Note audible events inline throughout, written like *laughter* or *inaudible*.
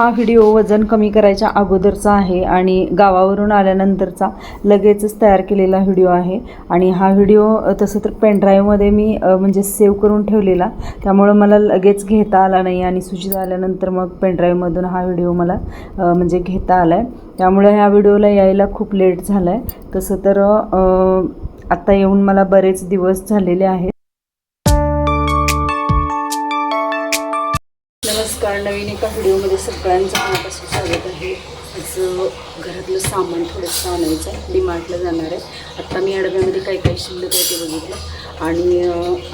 हा व्हिडिओ वजन कमी करायच्या अगोदरचा आहे आणि गावावरून आल्यानंतरचा लगेचच तयार केलेला व्हिडिओ आहे. आणि हा व्हिडिओ तसं तर पेनड्राईव्हमध्ये मी म्हणजे सेव्ह करून ठेवलेला. त्यामुळं मला लगेच घेता आला नाही आणि सुचिता आल्यानंतर मग पेनड्राईव्हमधून हा व्हिडिओ मला म्हणजे घेता आला आहे त्यामुळे ह्या व्हिडिओला यायला खूप लेट झाला आहे तसं तर आत्ता येऊन मला बरेच दिवस झालेले आहेत. नमस्कार नवीन एका व्हिडिओ सगळ्यांचं मनापासून स्वागत आहे. असं घरातलं सामान थोडंसं आणायचं आहे. डीमार्टला जाणार आहे. आत्ता मी अडव्यामध्ये काही काही शिल्लक आहे ते बघितलं. आणि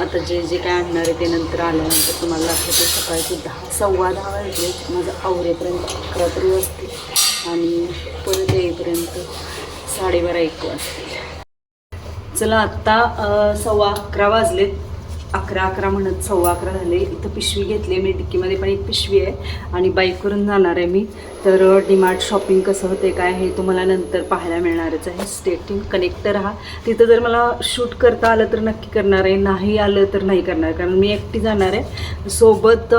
आता जे जे काय आणणार आहे ते नंतर आल्यानंतर तुम्हाला ते सकाळचे दहा सव्वा दहा वाजले. माझं आवरेपर्यंत अकरा तरी वाजते आणि परत येईपर्यंत साडेबारा एक वाजते चला आत्ता सव्वा अकरा वाजलेत. अकरा अकरा म्हणत सव्वा अकरा झाले. इथं पिशवी घेतली मी डिक्कीमध्ये पण एक पिशवी आहे आणि बाईकवरून जाणार आहे मी. तर डीमार्ट शॉपिंग कसं होते काय हे तुम्हाला नंतर पाहायला मिळणारच आहे. स्टेटिंग कनेक्ट राहा. तिथं जर मला शूट करता आलं तर नक्की करणार आहे. नाही आलं तर नाही करणार कारण मी एकटी जाणार आहे. सोबत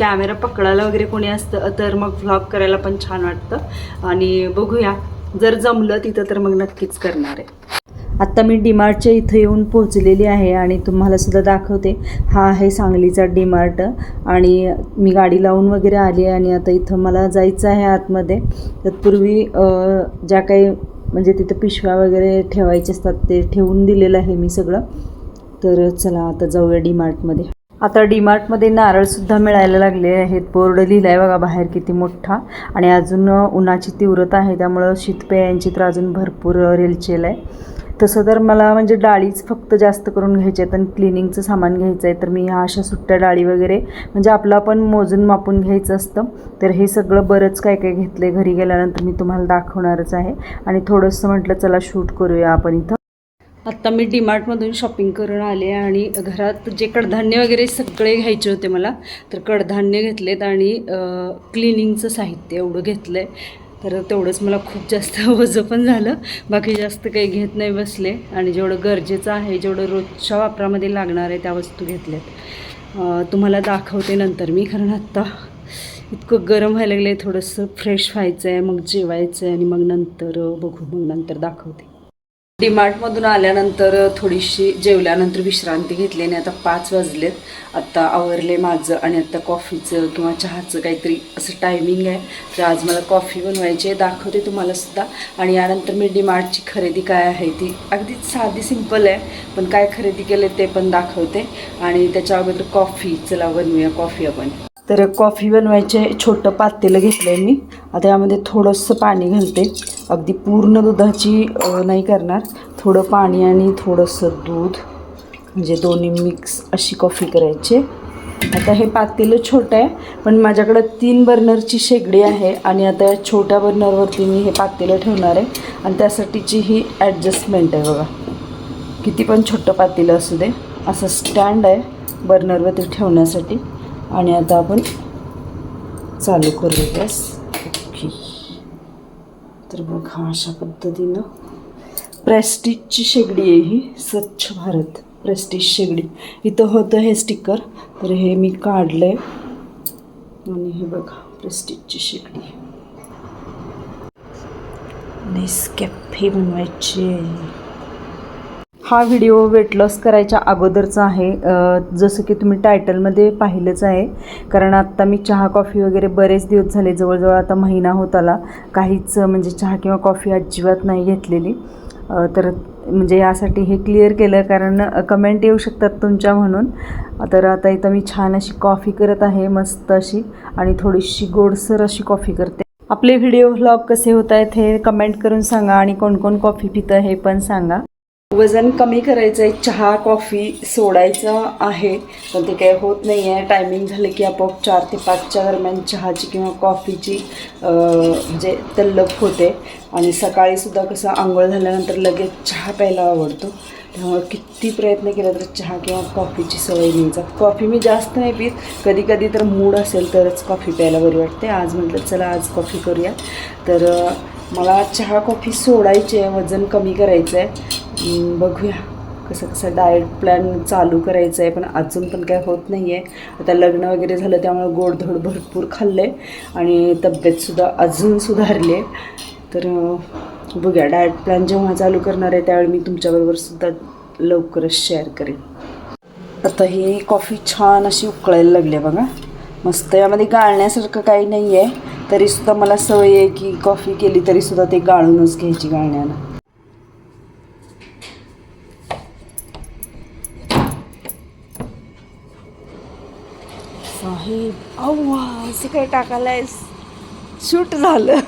कॅमेरा पकडायला वगैरे कोणी असतं तर मग व्लॉग करायला पण छान वाटतं. आणि बघूया जर जमलं तिथं तर मग नक्कीच करणार आहे. आत्ता मी डीमार्टच्या इथं येऊन पोहोचलेली आहे आणि तुम्हाला सुद्धा दाखवते. हा आहे सांगलीचा डीमार्ट आणि मी गाडी लावून वगैरे आली आहे आणि आता इथं मला जायचं आहे आतमध्ये. तत्पूर्वी ज्या काही म्हणजे तिथं पिशव्या वगैरे ठेवायचे असतात ते ठेवून दिलेलं आहे मी सगळं. तर चला आता जाऊया डीमार्टमध्ये. आता डीमार्टमध्ये नारळसुद्धा मिळायला लागले आहेत. बोर्ड लिहिला आहे बघा बाहेर किती मोठा आणि अजून उन्हाची तीव्रता आहे त्यामुळं शीतपेयांची तर अजून भरपूर रेलचेल आहे. तसं तर मला म्हणजे डाळीच फक्त जास्त करून घ्यायच्या आहेत आणि क्लिनिंगचं सामान घ्यायचं आहे तर मी ह्या अशा सुट्ट्या डाळी वगैरे म्हणजे आपलं आपण मोजून मापून घ्यायचं असतं. तर हे सगळं बरंच काय काय घेतलं आहे घरी गेल्यानंतर मी तुम्हाला दाखवणारच आहे. आणि थोडंसं म्हटलं चला शूट करूया आपण इथं. आत्ता मी डीमार्टमधून शॉपिंग करून आले आणि घरात जे कडधान्य वगैरे सगळे घ्यायचे होते मला तर कडधान्य घेतलेत आणि क्लिनिंगचं साहित्य एवढं घेतलं आहे तर तेवढंच मला खूप जास्त *laughs* वजं पण झालं. बाकी जास्त काही घेत नाही बसले. आणि जेवढं गरजेचं आहे जेवढं रोजच्या वापरामध्ये लागणार आहे त्या वस्तू घेतल्यात. तुम्हाला दाखवते नंतर मी कारण आत्ता इतकं गरम व्हायला लागलं आहे थोडंसं फ्रेश व्हायचं आहे मग जेवायचं आहे आणि मग नंतर बघू मग नंतर दाखवते. डीमार्टमधून आल्यानंतर थोडीशी जेवल्यानंतर विश्रांती घेतली आणि आता पाच वाजलेत. आत्ता आवरले माझं आणि आत्ता कॉफीचं किंवा चहाचं काहीतरी असं टायमिंग आहे. तर आज मला कॉफी बनवायची आहे दाखवते तुम्हाला सुद्धा. आणि यानंतर मी डीमार्टची खरेदी काय आहे ती अगदी साधी सिंपल आहे. पण काय खरेदी केले ते पण दाखवते. आणि त्याच्या अगोदर कॉफी चला बनवूया कॉफी आपण. तर कॉफी बनवायचे छोटं पातेलं घेतलं आहे मी. आता यामध्ये थोडंसं पाणी घालते. अगदी पूर्ण दुधाची नाही करणार. थोडं पाणी आणि थोडंसं दूध म्हणजे दोन्ही मिक्स अशी कॉफी करायची. आता हे पातेलं छोटं आहे पण माझ्याकडं तीन बर्नरची शेगडी आहे आणि आता या छोट्या बर्नरवरती मी हे पातेलं ठेवणार आहे. आणि त्यासाठीची ही ॲडजस्टमेंट आहे बघा. किती पण छोटं पातेलं असू दे असं स्टँड आहे बर्नरवरती ठेवण्यासाठी. आणि आता आपण चालू करू गॅस तर बघा अशा पद्धतीनं प्रेस्टिजची शेगडी आहे ही स्वच्छ भारत प्रेस्टिज शेगडी. इथं होतं हे स्टिकर तर हे मी काढलं आहे आणि हे बघा प्रेस्टिजची शेगडी नेसकॅफे बनवायची आहे. हा व्हिडिओ वेट लॉस करायच्या अगोदरचा आहे. जसं की तुम्ही टायटलमध्ये पाहिलंच आहे. कारण आत्ता मी चहा कॉफी वगैरे बरेच दिवस झाले जवळजवळ आता महिना होत आला. काहीच म्हणजे चहा किंवा कॉफी अजिबात नाही घेतलेली. तर म्हणजे यासाठी हे क्लिअर केलं. कारण कमेंट येऊ शकतात तुमच्या म्हणून. तर आता इथं मी छान अशी कॉफी करत आहे मस्त अशी. आणि थोडीशी गोडसर अशी कॉफी करते. आपले व्हिडिओ व्लॉग कसे होत आहेत हे कमेंट करून सांगा. आणि कोण कोण कॉफी पितं हे पण सांगा. वजन कमी करायचं आहे चहा कॉफी सोडायचं आहे पण ते काही होत नाही आहे टायमिंग झालं की आपोआप चार ते पाचच्या दरम्यान चहाची किंवा कॉफीची म्हणजे तल्लफ होते. आणि सकाळीसुद्धा कसं आंघोळ झाल्यानंतर लगेच चहा प्यायला आवडतो. त्यामुळे किती प्रयत्न केला तर चहा किंवा कॉफीची सवय नाही जात. कॉफी मी जास्त नाही पीत. कधी कधी तर मूड असेल तरच कॉफी प्यायला बरी वाटते आज म्हटलं चला आज कॉफी करूया. तर मला चहा कॉफी सोडायची आहे वजन कमी करायचं आहे बघूया. कसं कसं डाएट प्लॅन चालू करायचं आहे पण अजून पण काय होत नाही आहे आता लग्न वगैरे झालं त्यामुळे गोडधोड भरपूर खाल्लं आहे आणि तब्येतसुद्धा अजून सुधारली. आहे तर बघूया. डाएट प्लॅन जेव्हा चालू करणार आहे त्यावेळी मी तुमच्याबरोबर सुद्धा लवकरच शेअर करेन. आता ही कॉफी छान अशी उकळायला लागली आहे बघा. मस्त यामध्ये गाळण्यासारखं काही नाही आहे तरीसुद्धा मला सवय आहे की कॉफी केली तरीसुद्धा ते गाळूनच घ्यायची गाळण्यानं. अव्वा असं काय टाकायलायस शूट झालं.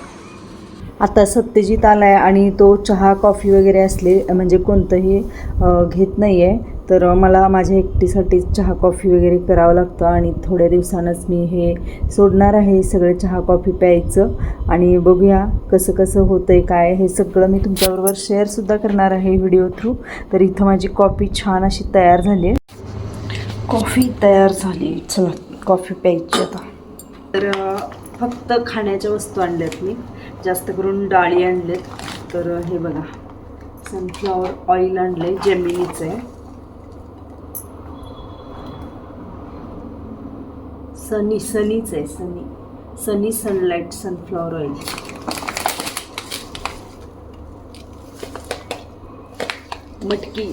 आता सत्यजित आला आहे आणि तो चहा कॉफी वगैरे असले म्हणजे कोणतंही घेत नाही आहे तर मला माझ्या एकटीसाठी चहा कॉफी वगैरे करावं लागतं आणि थोड्या दिवसानंच मी हे सोडणार आहे सगळे चहा कॉफी प्यायचं. आणि बघूया कसं कसं होतं आहे काय हे सगळं मी तुमच्याबरोबर शेअरसुद्धा करणार आहे व्हिडिओ थ्रू तर इथं माझी कॉफी छान अशी तयार झाली आहे. कॉफी तयार झाली. चला कॉफी प्यायची आता. तर फक्त खाण्याच्या वस्तू आणल्यात मी. जास्त करून डाळी आणलेत तर हे बघा. सनफ्लॉवर ऑइल आहे जेमिनीचं आहे. सनी सनीच आहे sunny sunny sunlight sunflower oil मटकी.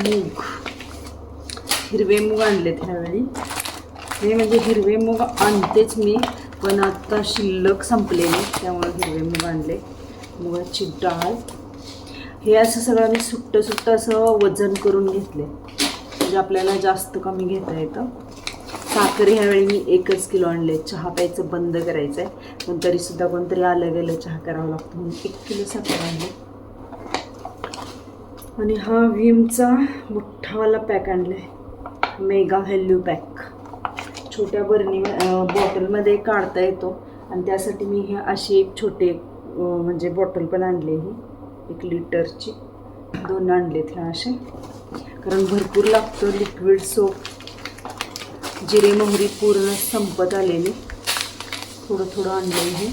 मूग. हिरवे मूग आणलेत ह्यावेळी. हे म्हणजे हिरवे मूग आणतेच मी पण आत्ता शिल्लक संपलेले त्यामुळे हिरवे मूग आणले. मुगाची डाळ. हे असं सगळं मी सुट्टं सुट्टं असं वजन करून घेतले म्हणजे आपल्याला जास्त कमी घेता येतं. साखर ह्यावेळी मी एकच किलो आणले. चहा प्यायचं बंद करायचं आहे पण तरीसुद्धा कोणतरी आलं गेलं चहा करावं लागतो म्हणून एक किलो साखर आणली. आणि हा व्हीमचा मोठावाला पॅक आणला आहे मेगा व्हॅल्यू पॅक छोट्या बरणी बॉटलमध्ये काढता येतो. आणि त्यासाठी मी हे अशी एक छोटे म्हणजे बॉटल पण आणली ही एक लिटरची दोन आणले ह्या असे कारण भरपूर लागतं लिक्विड सोप जिरे मोहरी पूर्ण संपत आलेली. थोडं थोडं आणलं हे.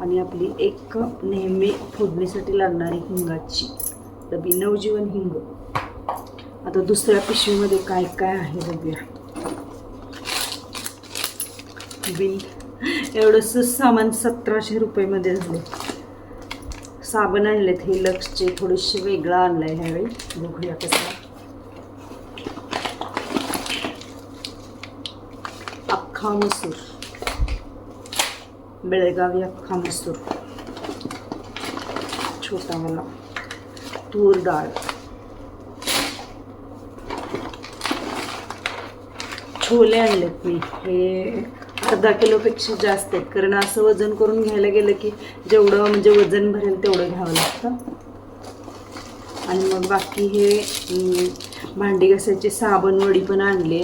आणि आपली एक नेहमी फोडणीसाठी लागणारी हिंगाची. डबी नवजीवन हिंग. आता दुसऱ्या पिशवीमध्ये काय काय आहे बघूया. बिल एवढंसं सामान सतराशे रुपयेमध्ये झाले. साबण आणलेत हे लक्सचे थोडेसे वेगळं आणलं आहे ह्यावेळी. बघूया कसं अख्खा मसूर. बेळगावी अख्खा मसूर. छोटा मला तूर डाळ छोले आणलेत मी हे अर्धा किलोपेक्षा जास्त आहेत. कारण असं वजन करून घ्यायला गेलं की जेवढं म्हणजे वजन भरेल तेवढं घ्यावं लागतं. आणि मग बाकी हे भांडी घासायचे साबण वडी पण आणले.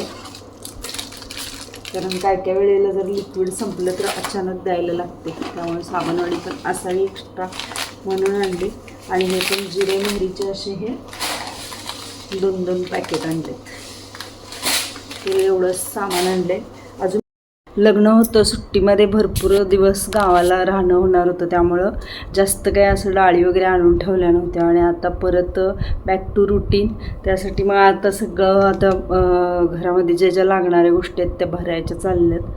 कारण काय काय वेळेला जर लिक्विड संपलं तर अचानक द्यायला लागते. त्यामुळे साबणवडी पण असावी एक्स्ट्रा म्हणून आणली. आणि हे पण जिरे मोहरीचे असे हे दोन दोन पॅकेट आणलेत. ते एवढं सामान आणले अजून लग्न होतं सुट्टीमध्ये भरपूर दिवस गावाला राहणं होणार होतं त्यामुळं जास्त काही असं डाळी वगैरे आणून ठेवल्या नव्हत्या. आणि आता परत बॅक टू रुटीन त्यासाठी मग आता सगळं आता घरामध्ये ज्या ज्या लागणाऱ्या गोष्टी आहेत त्या भरायच्या चालल्यात.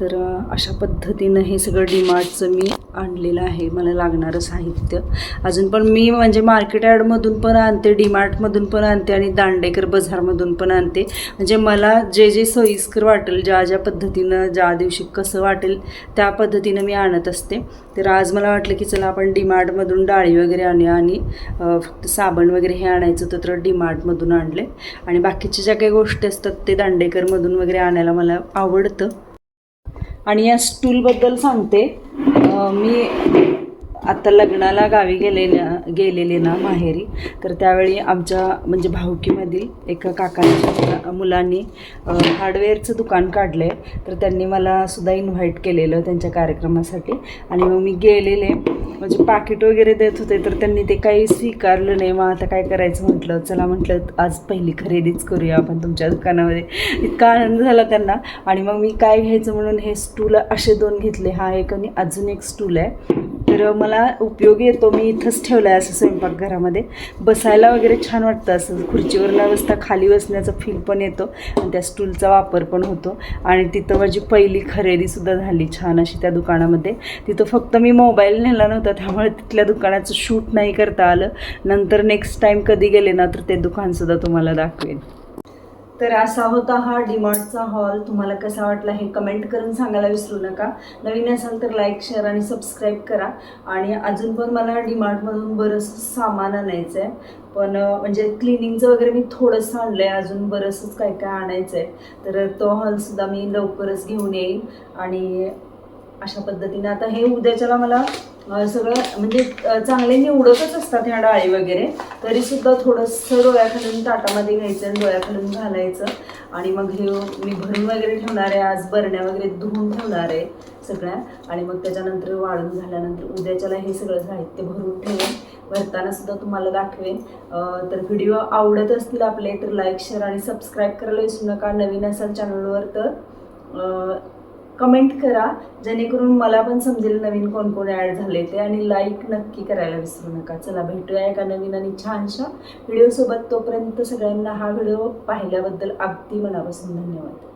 तर अशा पद्धतीनं हे सगळं डिमार्टचं मी आणलेलं आहे. मला लागणारं साहित्य. अजून पण मी म्हणजे मार्केट ॲडमधून पण आणते डीमार्टमधून पण आणते आणि दांडेकर बाजारमधून पण आणते. म्हणजे मला जे जे सोयीस्कर वाटेल ज्या ज्या पद्धतीनं ज्या दिवशी कसं वाटेल त्या पद्धतीनं मी आणत असते. तर आज मला वाटलं की चला आपण डीमार्टमधून डाळी वगैरे आणूया आणि फक्त साबण वगैरे हे आणायचं होतं तर डीमार्टमधून आणले. आणि बाकीच्या ज्या काही गोष्टी असतात ते दांडेकरमधून वगैरे आणायला मला आवडतं. आणि या स्टूलबद्दल सांगते. मी आता लग्नाला गावी गेलेल्या गेलेले ना माहेरी तर त्यावेळी आमच्या म्हणजे भाऊकीमधील एका काकांच्या मुलांनी हार्डवेअरचं दुकान काढलं आहे तर त्यांनी मला सुद्धा इन्व्हाइट केलेलं त्यांच्या कार्यक्रमासाठी. आणि मग मी गेलेले म्हणजे पाकिट वगैरे देत होते तर त्यांनी ते काही स्वीकारलं नाही. मग आता काय करायचं म्हटलं? चला म्हटलं आज पहिली खरेदीच करूया आपण तुमच्या दुकानामध्ये. इतका आनंद झाला त्यांना. आणि मग मी काय घ्यायचं म्हणून हे स्टूल असे दोन घेतले. हा एक आणि अजून एक स्टूल आहे. तर मला उपयोगी येतो. मी इथंच ठेवलं आहे असं स्वयंपाकघरामध्ये बसायला वगैरे छान वाटतं असं. खुर्चीवर न बसता खाली बसण्याचा फील पण येतो. आणि त्या स्टूलचा वापर पण होतो. आणि तिथं माझी पहिली खरेदीसुद्धा झाली छान अशी त्या दुकानामध्ये. तिथं फक्त मी मोबाईल नेला नव्हता त्यामुळे तिथल्या दुकानाचं शूट नाही करता आलं. नंतर नेक्स्ट टाईम कधी गेले ना तर ते दुकानसुद्धा तुम्हाला दाखवेन. तर असा होता हा डिमार्टचा हॉल. तुम्हाला कसा वाटला हे कमेंट करून सांगायला विसरू नका. नवीन असाल तर लाईक शेअर आणि सबस्क्राईब करा. आणि अजून पण मला डिमार्टमधून बरंचसं सामान आणायचं आहे पण म्हणजे क्लिनिंगचं वगैरे मी थोडंसं आणलं आहे अजून बरंचसंच काय काय आणायचं आहे तर तो हॉलसुद्धा मी लवकरच घेऊन येईन. आणि अशा पद्धतीने आता हे उद्याच्याला मला सगळं म्हणजे चांगले निवडतच असतात ह्या डाळी वगैरे. तरी सुद्धा थोडंसं डोळ्याखालून ताटामध्ये घ्यायचं आणि डोळ्याखालून घालायचं. आणि मग हे मी भरून वगैरे ठेवणार आहे आज बरण्या वगैरे धुवून ठेवणार आहे सगळ्या. आणि मग त्याच्यानंतर वाळून झाल्यानंतर उद्याच्याला हे सगळं साहित्य भरून ठेवेन. भरताना सुद्धा तुम्हाला दाखवेन. तर व्हिडिओ आवडत असतील आपले तर लाईक शेअर आणि सबस्क्राईब करायला विसरू नका. नवीन असाल चॅनलवर तर कमेंट करा जेणेकरून मला पण समजेल नवीन कोण कोण ॲड झाले ते आणि लाईक नक्की करायला विसरू नका. चला भेटूया एका नवीन आणि छानशा व्हिडिओसोबत. तोपर्यंत सगळ्यांना हा व्हिडिओ पाहिल्याबद्दल अगदी मनापासून धन्यवाद.